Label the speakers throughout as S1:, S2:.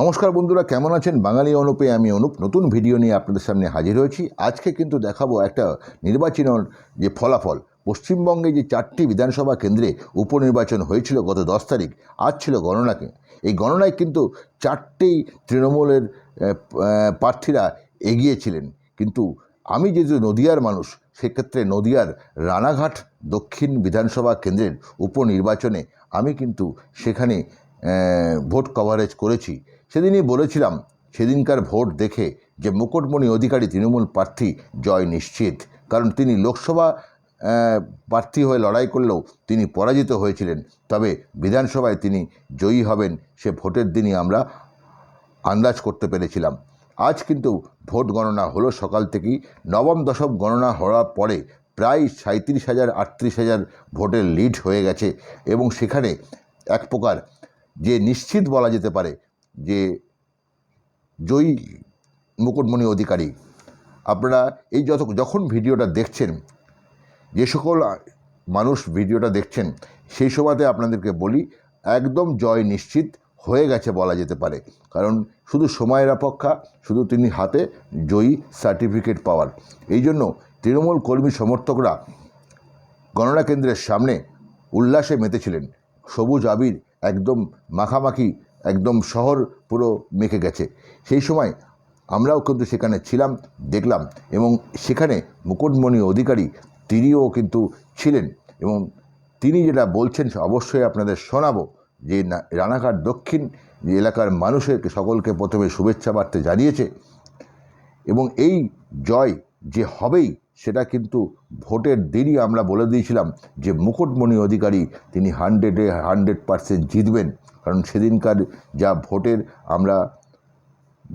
S1: নমস্কার বন্ধুরা, কেমন আছেন? বাঙালি অনুপে, আমি অনুপ। নতুন ভিডিও নিয়ে আপনাদের সামনে হাজির হয়েছি। আজকে কিন্তু দেখাবো একটা নির্বাচনের যে ফলাফল, পশ্চিমবঙ্গে যে চারটি বিধানসভা কেন্দ্রে উপনির্বাচন হয়েছিল গত দশ তারিখ, আজ ছিল গণনাকে। এই গণনায় কিন্তু চারটেই তৃণমূলের প্রার্থীরা এগিয়েছিলেন। কিন্তু আমি যেহেতু নদিয়ার মানুষ, সেক্ষেত্রে নদিয়ার রানাঘাট দক্ষিণ বিধানসভা কেন্দ্রের উপনির্বাচনে আমি কিন্তু সেখানে ভোট কভারেজ করেছি। সেদিনই বলেছিলাম, সেদিনকার ভোট দেখে যে মুকুটমণি অধিকারী তৃণমূল প্রার্থী জয় নিশ্চিত। কারণ তিনি লোকসভা প্রার্থী হয়ে লড়াই করলেও তিনি পরাজিত হয়েছিলেন। তবে বিধানসভায় তিনি জয়ী হবেন, সে ভোটের দিনই আমরা আন্দাজ করতে পেরেছিলাম। আজ কিন্তু ভোট গণনা হলো সকাল থেকেই। নবম দশম গণনা হওয়ার পরে প্রায় সাঁত্রিশ হাজার, আটত্রিশ হাজার ভোটের লিড হয়ে গেছে এবং সেখানে এক প্রকার যে নিশ্চিত বলা যেতে পারে যে জয়ী মুকুটমণি অধিকারী, আপনারা এই যত যখন ভিডিওটা দেখছেন, যে সকল মানুষ ভিডিওটা দেখছেন, সেই সময়তে আপনাদেরকে বলি, একদম জয় নিশ্চিত হয়ে গেছে বলা যেতে পারে। কারণ শুধু সময়ের অপেক্ষা, শুধু তিনি হাতে জয়ী সার্টিফিকেট পাওয়ার। এই জন্য তৃণমূল কর্মী সমর্থকরা গণনা কেন্দ্রের সামনে উল্লাসে মেতেছিলেন। সবুজ আবির একদম মাখামাখি, একদম শহর পুরো মেখে গেছে। সেই সময় আমরাও কিন্তু সেখানে ছিলাম, দেখলাম এবং সেখানে মুকুটমণি অধিকারী তিনিও কিন্তু ছিলেন এবং তিনি যেটা বলছেন অবশ্যই আপনাদের শোনাবো যে রানাঘাট দক্ষিণ যে এলাকার মানুষের সকলকে প্রথমে শুভেচ্ছা বার্তা জানিয়েছে এবং এই জয় যে হবেই সেটা কিন্তু ভোটের দিনই আমরা বলে দিয়েছিলাম যে মুকুটমণি অধিকারী তিনি হান্ড্রেডে হান্ড্রেড পারসেন্ট জিতবেন। কারণ সেদিনকার যা ভোটের আমরা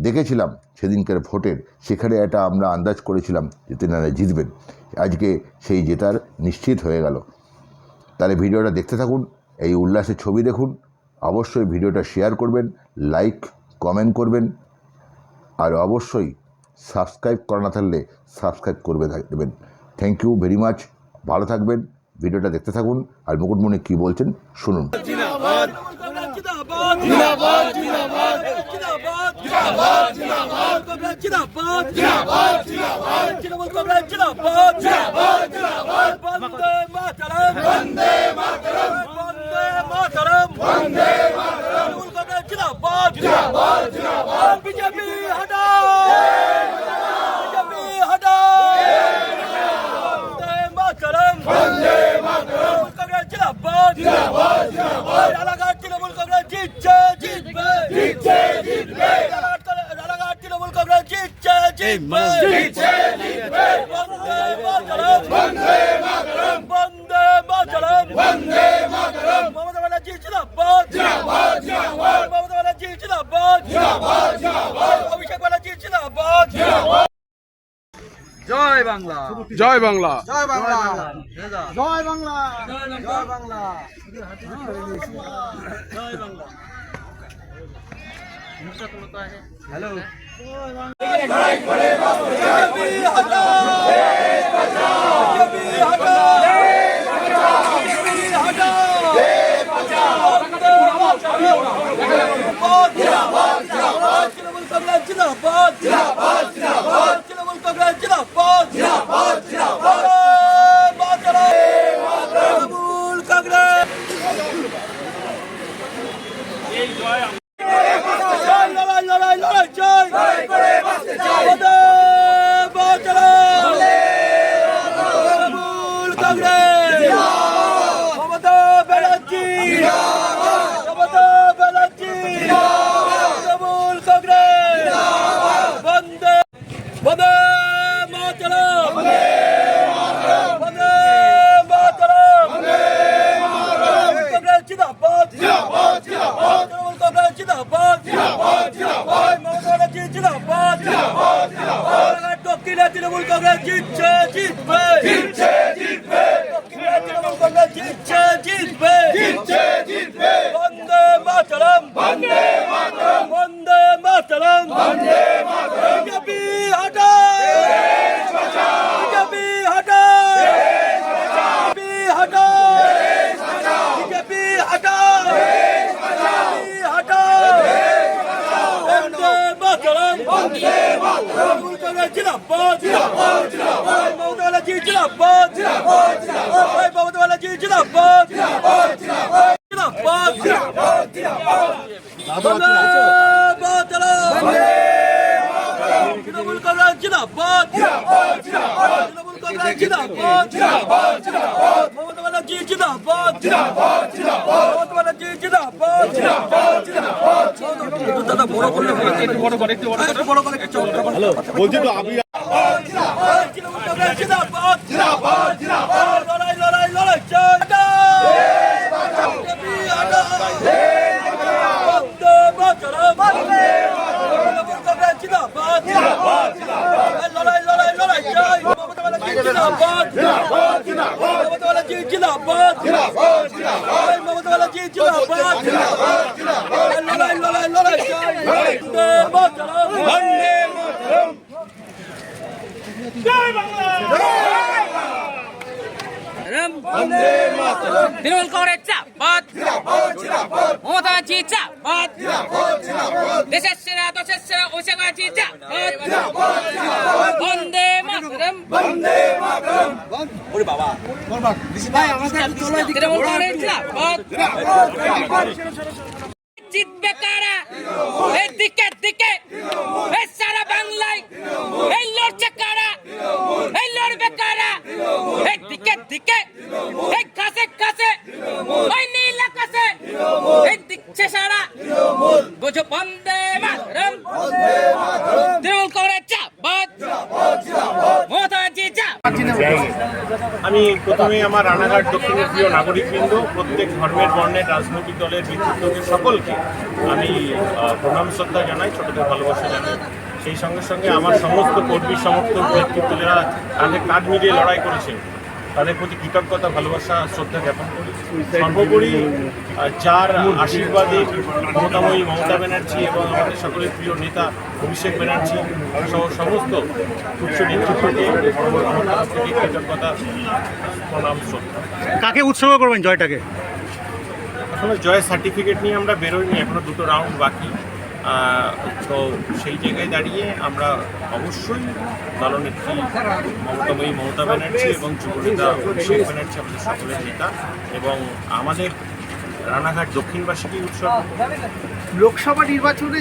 S1: দেখেছিলাম, সেদিনকার ভোটের, সেখানে এটা আমরা আন্দাজ করেছিলাম যে তেনারা জিতবেন। আজকে সেই জেতার নিশ্চিত হয়ে গেল। তাহলে ভিডিওটা দেখতে থাকুন, এই উল্লাসের ছবি দেখুন। অবশ্যই ভিডিওটা শেয়ার করবেন লাইক কমেন্ট করবেন। আর অবশ্যই সাবস্ক্রাইব করা না থাকলে সাবস্ক্রাইব করবে দেবেন। থ্যাংক ইউ ভেরি মাচ ভালো থাকবেন। ভিডিওটা দেখতে থাকুন। আর মুকুটমণি কী বলছেন শুনুন।
S2: BJP জিতছে জিতবে জিতছে জিতবে বন্দে মাতরম বন্দে মাতরম বন্দে মাতরম বন্দে মাতরম মমতা ব্যানার্জি জিন্দাবাদ জিন্দাবাদ জিন্দাবাদ মমতা ব্যানার্জি জিন্দাবাদ জিন্দাবাদ জিন্দাবাদ অভিষেক ব্যানার্জি জিন্দাবাদ জিন্দাবাদ
S3: জয় বাংলা
S4: জয় বাংলা
S3: জয় বাংলা জয় বাংলা জয় বাংলা হ্যালো
S2: जिंदाबाद जिंदाबाद जिंदाबाद কংগ্রেস মমতা ব্যানার্জি মমতা ব্যানার্জি তৃণমূল কংগ্রেস বন্দে বন্দে মাতরম বন্দে মাতরম কংগ্রেস জিন্দাবাদ জিন্দাবাদ জিন্দাবাদ তৃণমূল কংগ্রেস জিন্দাবাদ জিন্দাবাদ জিন্দাবাদ মমতা ব্যানার্জি জিন্দাবাদ জিন্দাবাদ জিন্দাবাদ দক্ষিণে তৃণমূল কংগ্রেস জিতছে জিতবে জিতছে জিতবে দক্ষিণে তৃণমূল কংগ্রেস জিতছে জিতবে জিতছে জিতবে বন্দে মাতরম বন্দে মাতরম বন্দে মাতরম বন্দে মাতরম বিজেপি হটাও বিজেপি হটাও বিজেপি হটাও বিজেপি হটাও বিজেপি হটাও তৃণমূল কংগ্রেস জিন্দাবাদ ওই মমতা ব্যানার্জি জিন্দাবাদ ওই মমতা ব্যানার্জি জিন্দাবাদ জিন্দাবাদ তৃণমূল কংগ্রেস জিন্দাবাদ তৃণমূল কংগ্রেস জিন্দাবাদ মমতা ব্যানার্জি জিন্দাবাদ মমতা ব্যানার্জি জিন্দাবাদ দাদা বড় করলে একটু বড় করে একটু বড় করে একটু বড় করে হ্যালো
S4: বলছি তো
S2: কংগ্রেস জিন্দাবাদ জিন্দাবাদ জিন্দাবাদ লড়াই লড়াই লড়াই চাই বিজেপি আটা বন্দে মাতরম তৃণমূল কংগ্রেস জিন্দাবাদ জিন্দাবাদ লড়াই লড়াই লড়াই চাই মমতা ব্যানার্জি জিন্দাবাদ জিন্দাবাদ জিন্দাবাদ জিন্দাবাদ। জিন্দাবাদ জিন্দাবাদ। মমতা জিন্দাবাদ। জিন্দাবাদ জিন্দাবাদ। লড়াই লড়াই লড়াই বন্দে মাতরম। বন্দে মাতরম
S5: তৃণমূল কংগ্রেস চাপাত মমতা ব্যানার্জি চাপাত দেশের সেরা দশের সেরা ওসে ব্যানার্জি চাপাত বন্দে মাতরম। তৃণমূল কংগ্রেস চাপাত জিতবে কারা? এদিকে দিকে সারা বাংলায় এই লড়ছে কারা এই লড়বে কারা এই দিকে দিকে এই কাছে কাছে ওই নীল আকাশে এই দিচ্ছে সারা বুঝো বন্দে মাতরম তৃণমূল কংগ্রেস চাপাত মমতা ব্যানার্জি চাপাত
S4: আমি প্রথমে আমার রানাঘাট দক্ষিণের প্রিয় নাগরিকবৃন্দ, প্রত্যেক ধর্মের, বর্ণের, রাজনৈতিক দলের ব্যক্তিত্বকে, সকলকে আমি প্রণাম, শ্রদ্ধা জানাই, ছোটদের ভালোবাসা জানাই। সেই সঙ্গে সঙ্গে আমার সমস্ত কর্মী, সমর্থক ব্যক্তিত্ব যারা তাদের কাঁধ মিলিয়ে লড়াই করেছেন। তাদের প্রতি কৃতজ্ঞতা ভালোবাসা শ্রদ্ধা জ্ঞাপন করি। সর্বোপরি যার আশীর্বাদে মমতাময়ী মমতা ব্যানার্জি এবং আমাদের সকলের প্রিয় নেতা অভিষেক ব্যানার্জি সহ সমস্ত উচ্চ নেতৃত্বকে কৃতজ্ঞতা প্রণাম শ্রদ্ধা।
S6: কাকে উৎসর্গ করবেন জয়টাকে?
S4: এখনও জয়ের সার্টিফিকেট নিয়ে আমরা বেরোইনি এখনও দুটো রাউন্ড বাকি। তো সেই জায়গায় দাঁড়িয়ে আমরা অবশ্যই দলনেত্রী মমতাময়ী মমতা ব্যানার্জি এবং যুবনেতা অভিষেক ব্যানার্জি আমাদের সকলের নেতা এবং আমাদের রানাঘাট দক্ষিণবাসীকে উৎসব।
S3: লোকসভা নির্বাচনে